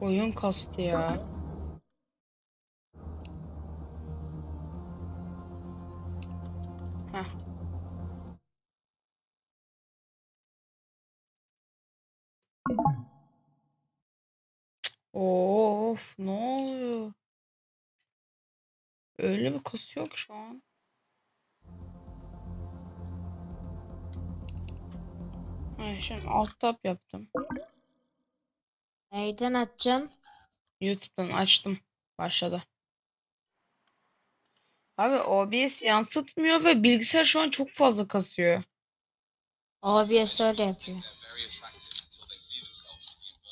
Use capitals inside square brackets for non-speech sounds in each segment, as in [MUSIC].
Oyun kastı ya. Of, ne oluyor? Öyle bir kasıyor ki şu an. Ha, şimdi alt tab yaptım. Neyden açacaksın? YouTube'dan açtım. Başladı. Abi OBS yansıtmıyor ve bilgisayar şu an çok fazla kasıyor. OBS öyle yapıyor.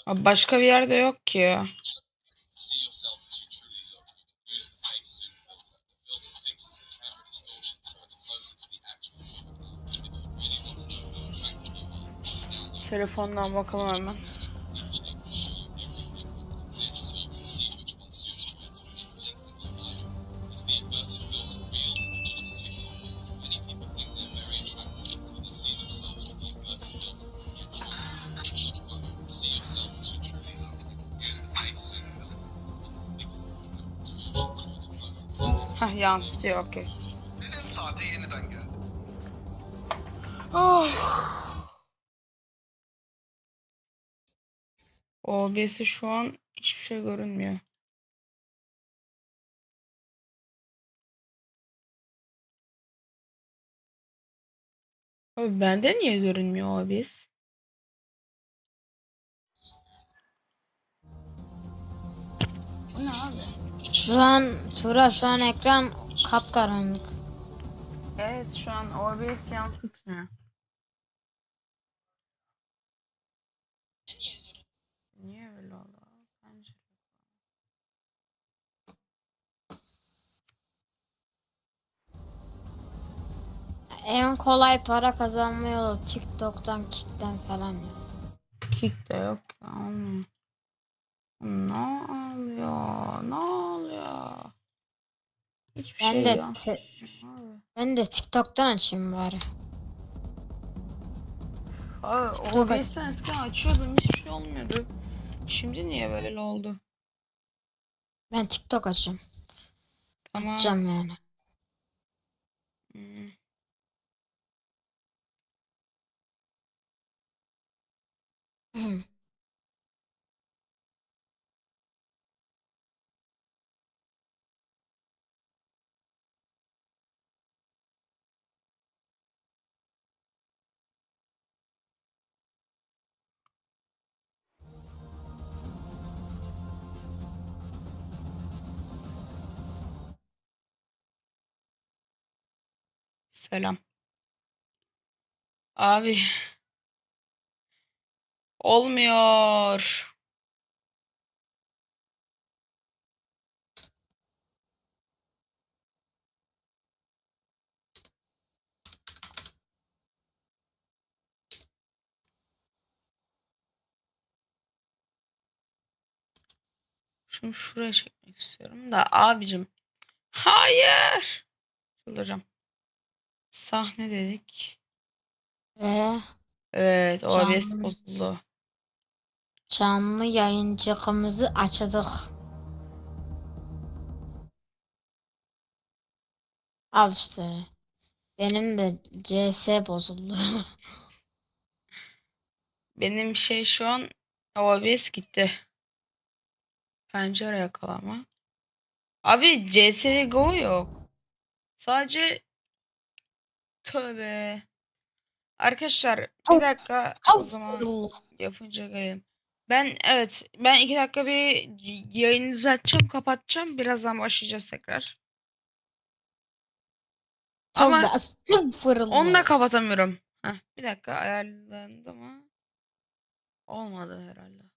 Abi başka bir yerde yok ki. Telefondan bakalım hemen. Hah yansıtıyor okey. Senin saate yeniden geldi. Oh. OBS'e şu an hiçbir şey görünmüyor. Abi bende niye görünmüyor OBS? Bu ne abi? Şu an Tura şu an ekran kapkaranlık. Evet şu an OBS yansıtmıyor. Niye öyle oldu? Bence. En kolay para kazanma yolu TikTok'tan, Kick'ten falan ya. Kick de yok ya olmuyor. Ne oluyor? Ne oluyor? Hiçbir Ben şey de yok. ben de TikTok'tan açayım bari. abi. OBS'ten eskiden açıyordum hiçbir şey olmuyordu. Şimdi niye böyle oldu? Ben TikTok açacağım. Tamam. Açacağım yani. Hmm. Selam. Abi. Olmuyor. Şunu şuraya çekmek istiyorum da abicim. Hayır. Çıldıracağım. Sahne dedik. Ve Evet, OBS Canlı. bozuldu. canlı yayıncımızı açtık. Al işte. Benim de CS bozuldu. [LAUGHS] Benim şey şu an OBS gitti. Pencere yakalama. Abi CSGO yok. Sadece tövbe. Arkadaşlar bir dakika o zaman yapınca gelin. Ben evet ben iki dakika bir yayını düzelteceğim kapatacağım. Birazdan başlayacağız tekrar. Ama onu da kapatamıyorum. Heh, bir dakika ayarlandı mı? Olmadı herhalde.